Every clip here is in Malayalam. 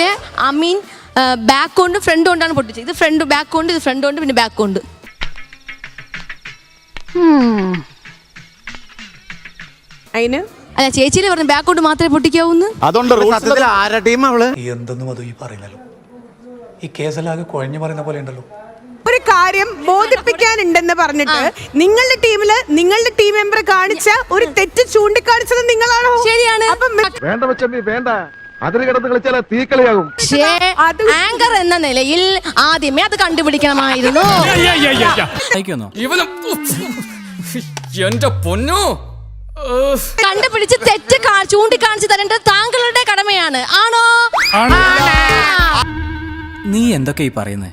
ടീമിൽ അമീൻ ബാക്ക് കൊണ്ട് ഫ്രണ്ട് കൊണ്ടാണ് പൊട്ടിച്ചത്. ഇത് ഫ്രണ്ട് ബാക്ക് കൊണ്ട് ഇത് ഫ്രണ്ട് കൊണ്ട് പിന്നെ ബാക്ക് കൊണ്ട്. അതിന് അല്ല ചേച്ചിയിലെ പറഞ്ഞു ബാക്ക് കൊണ്ട് മാത്രമേ പൊട്ടിക്കാവൂന്ന്? അതുകൊണ്ട് സത്യത്തിൽ ആരാ ടീം അവൾ? എന്തെന്നും അത് ഈ പറയുന്നല്ലോ. ഈ കേസലാകെ കുഴഞ്ഞു പറയുന്ന പോലെ ഉണ്ടല്ലോ. ഒരു കാര്യം ബോധിപ്പിക്കാനുണ്ടെന്ന് പറഞ്ഞിട്ട് നിങ്ങളുടെ ടീമിൽ നിങ്ങളുടെ ടീം മെമ്പർ കാണിച്ച ഒരു തെറ്റ് ചൂണ്ടിക്കാണിച്ചത് നിങ്ങളാണോ? ശരിയാണ്. അപ്പം വേണ്ട വേണ്ട. അതിന് കിടന്ന് കളിച്ചാൽ തീക്കളിയാകും. ആങ്കർ എന്ന നിലയിൽ ആദ്യമേ അത് കണ്ടുപിടിക്കണമായിരുന്നു. ഇവനും എന്റെ പൊന്നോ. കണ്ടുപിടിച്ച് തെറ്റ് ചൂണ്ടിക്കാണിച്ചു തരേണ്ടത് താങ്കളുടെ കടമയാണ്. ആണോ? നീ എന്തൊക്കെ ഈ പറയുന്നേ?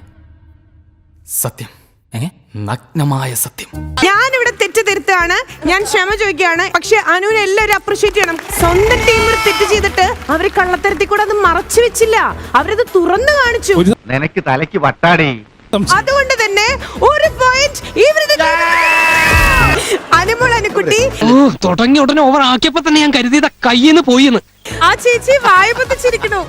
സത്യം. ഏ? നഗ്നമായ സത്യം. ഞാനിവിടെ തെറ്റ് തിരുത്താണ്. ഞാൻ ക്ഷമ ചോദിക്കുകയാണ്. പക്ഷെ അനുവിനെ എല്ലാവരും അപ്രിഷിയേറ്റ് ചെയ്യണം. സ്വന്തം ടീം തെറ്റ് ചെയ്തിട്ട് അവർ കള്ളത്തരത്തിൽ കൂടെ അത് മറച്ചു വെച്ചില്ല. അവരത് തുറന്നു കാണിച്ചു. നിനക്ക് തലയ്ക്ക് വട്ടാടി. അതുകൊണ്ട് തന്നെ ഒരു പോയിന്റ് ഇവരുടെ അനുമോൾ തുടങ്ങി ഓ തുടങ്ങിയ ഉടനെ ഓവർ ആക്കിയപ്പോ തന്നെ ഞാൻ കരുതിയത് കയ്യിന്ന് പോയിന്ന്. ആ ചേച്ചി വായ പൊത്തിച്ചിരിക്കണു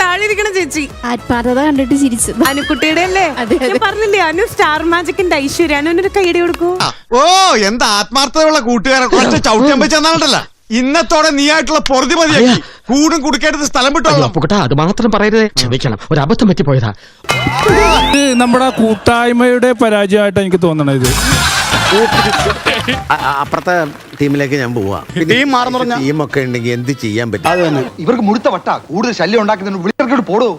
താഴെ ചേച്ചി. ആത്മാർത്ഥത കണ്ടിട്ട് ചിരിച്ചു. അനുക്കുട്ടിയുടെ അല്ലേ? ഞാൻ പറഞ്ഞില്ലേ അനു സ്റ്റാർ മാജിക്കിന്റെ ഐശ്വര്യ. അനുവിനൊരു കൈടി കൊടുക്കൂ. ഓ എന്താ ആത്മാർത്ഥതയുള്ള കൂട്ടുകാരെ. കുറച്ച് ചവിട്ടിയമ്പ ചെന്നാണ്ടല്ല ഇന്നത്തോടെ നീ ആയിട്ടുള്ള പൊറുതി മതിയാക്കി കൂടും കുടുക്കേണ്ടത് സ്ഥലം വിട്ടോളാം. അപ്പുകുട്ട അത് മാത്രം പറയരുത്. ക്ഷമിക്കണം. ഒരു അബദ്ധം പറ്റിപ്പോയതാ നമ്മുടെ കൂട്ടായ്മയുടെ പരാജയമായിട്ട് എനിക്ക് തോന്നണത്. അപ്പുറത്തെ ടീമിലേക്ക് ഞാൻ പോവാ. ടീം മാറുന്ന പറഞ്ഞാ? ടീമൊക്കെ ഉണ്ടെങ്കിൽ എന്ത് ചെയ്യാൻ പറ്റും? ഇവർക്ക് മുഴുത്ത വട്ട. കൂടുതൽ ശല്യം ഉണ്ടാക്കുന്നതിന് പോടോ.